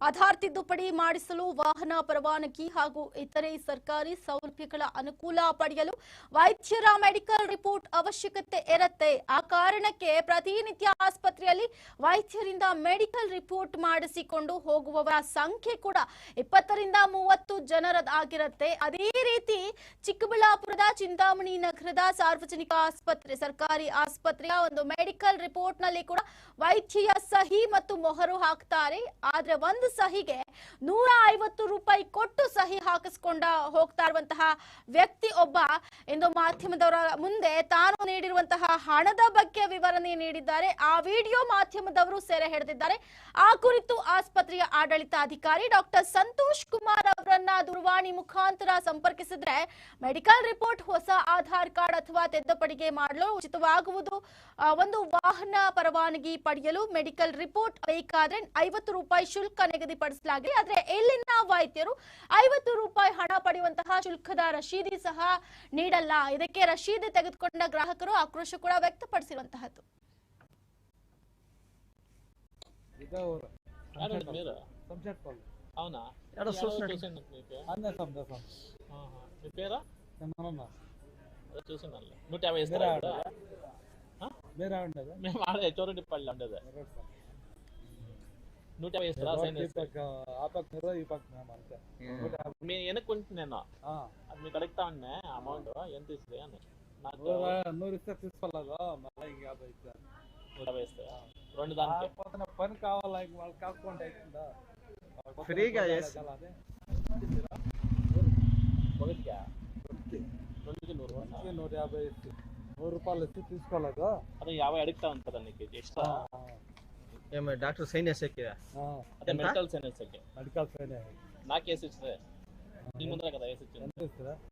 ಆಧಾರ್ ತಿದ್ದುಪಡಿ ಮಾಡಿಸಲು ವಾಹನ ಪರವಾನಗಿ ಹಾಗೂ ಇತರೆ ಸರ್ಕಾರಿ ಸೌಲಭ್ಯಗಳ ಅನುಕೂಲ ಪಡೆಯಲು ವೈದ್ಯರ ಮೆಡಿಕಲ್ ರಿಪೋರ್ಟ್ ಅವಶ್ಯಕತೆ ಇರುತ್ತೆ. ಆ ಕಾರಣಕ್ಕೆ ಪ್ರತಿನಿತ್ಯ ಆಸ್ಪತ್ರೆಯಲ್ಲಿ ವೈದ್ಯರಿಂದ ಮೆಡಿಕಲ್ ರಿಪೋರ್ಟ್ ಮಾಡಿಸಿಕೊಂಡು ಹೋಗುವವರ ಸಂಖ್ಯೆ ಕೂಡ ಇಪ್ಪತ್ತರಿಂದ ಮೂವತ್ತು ಜನರದಾಗಿರುತ್ತೆ. ಅದೇ ರೀತಿ ಚಿಕ್ಕಬಳ್ಳಾಪುರದ ಚಿಂತಾಮಣಿ ನಗರದ ಸಾರ್ವಜನಿಕ ಆಸ್ಪತ್ರೆ, ಸರ್ಕಾರಿ ಆಸ್ಪತ್ರೆಯ ಒಂದು ಮೆಡಿಕಲ್ ರಿಪೋರ್ಟ್ನಲ್ಲಿ ಕೂಡ ವೈದ್ಯೆಯ ಸಹಿ ಮತ್ತು ಮೊಹರು ಹಾಕ್ತಾರೆ. ಆದ್ರೆ ಒಂದು ಸಹಿಗೆ ನೂರ ಐವತ್ತು ರೂಪಾಯಿ ಕೊಟ್ಟು ಸಹಿ ಹಾಕಿಸ್ಕೊಂಡ ಹೋಗ್ತಾ ಇರುವಂತಹ ವ್ಯಕ್ತಿ ಒಬ್ಬ ಎಂದು ಮಾಧ್ಯಮದವರ ಮುಂದೆ ತಾನು ನೀಡಿರುವಂತಹ ಹಣದ ಬಗ್ಗೆ ವಿವರಣೆ ನೀಡಿದ್ದಾರೆ. ಆ ವಿಡಿಯೋ ಮಾಧ್ಯಮದವರು ಸೆರೆ ಹಿಡಿದಿದ್ದಾರೆ. ಆ ಕುರಿತು ಆಸ್ಪತ್ರೆಯ ಆಡಳಿತಾಧಿಕಾರಿ ಡಾಕ್ಟರ್ ಸಂತೋಷ್ ಕುಮಾರ್ ಅವರನ್ನ ದೂರವಾಣಿ ಮುಖಾಂತರ ಸಂಪರ್ಕಿಸಿದ್ರೆ ಮೆಡಿಕಲ್ ರಿಪೋರ್ಟ್ ಹೊಸ ಆಧಾರ್ ಕಾರ್ಡ್ ಅಥವಾ ತಿದ್ದುಪಡಿಗೆ ಮಾಡಲು ಉಚಿತವಾಗುವುದು. ಒಂದು ವಾಹನ ಪರವಾನಗಿ ಪಡೆಯಲು ಮೆಡಿಕಲ್ ರಿಪೋರ್ಟ್ ಬೇಕಾದ್ರೆ ಐವತ್ತು ರೂಪಾಯಿ ಶುಲ್ಕ ನಿಗದಿಪಡಿಸಲಾಗಿದೆ. ಆದ್ರೆ ಇಲ್ಲಿನ ವೈದ್ಯರು ಐವತ್ತು ರೂಪಾಯಿ ಹಣ ಪಡೆಯುವಂತಹ ಶುಲ್ಕದ ರಶೀದಿ ಸಹ ನೀಡಲ್ಲ. ಇದಕ್ಕೆ ರಶೀದಿ ತೆಗೆದುಕೊಂಡ ಗ್ರಾಹಕರು ಆಕ್ರೋಶ ಕೂಡ ವ್ಯಕ್ತಪಡಿಸಿರುವಂತಹದ್ದು. ಸಂಶಾಟ್ అవునా? ఎక్కడ చూసాను సందేశం దేశం మీ పేరా? చందనన్నా చూసాను నూట యాభై ఇస్తారా వేరే ఉండదు? మేము ఆడే చోరటిపల్లి ఉండదు. నూట యాభై ఇస్తారా సైన్ ఆ పక్క ఈ పక్క మేము వెనక్కి ఉంటుంది నేను. మీకు అడుగుతా ఉండే అమౌంట్ ఎంత ఇస్తుంది అని. నాకు నూరు ఇస్తే తీసుకోలేదు? మళ్ళీ ఇంక యాభై ఇస్తా. నూట యాభై ఇస్తా రెండు దాని పని కావాలా? ఇంక వాళ్ళు కాకుండా అవుతుందా ఫ్రీగా చేసి- నూట యాభై నూరు రూపాయలు ఇస్తే తీసుకోలేదు అదే యాభై అడుగుతా ఉంది కదా నీకు ఎక్స్ట్రా ఏమో డాక్టర్ సైన్ ఆ, అదే? మెడికల్ సైన్స్ మెడికల్ సైన్ నాకు వేసి ఇస్తుంది నీ ముందర కదా వేసి ఇచ్చింది ఎంత ఇస్తుందా?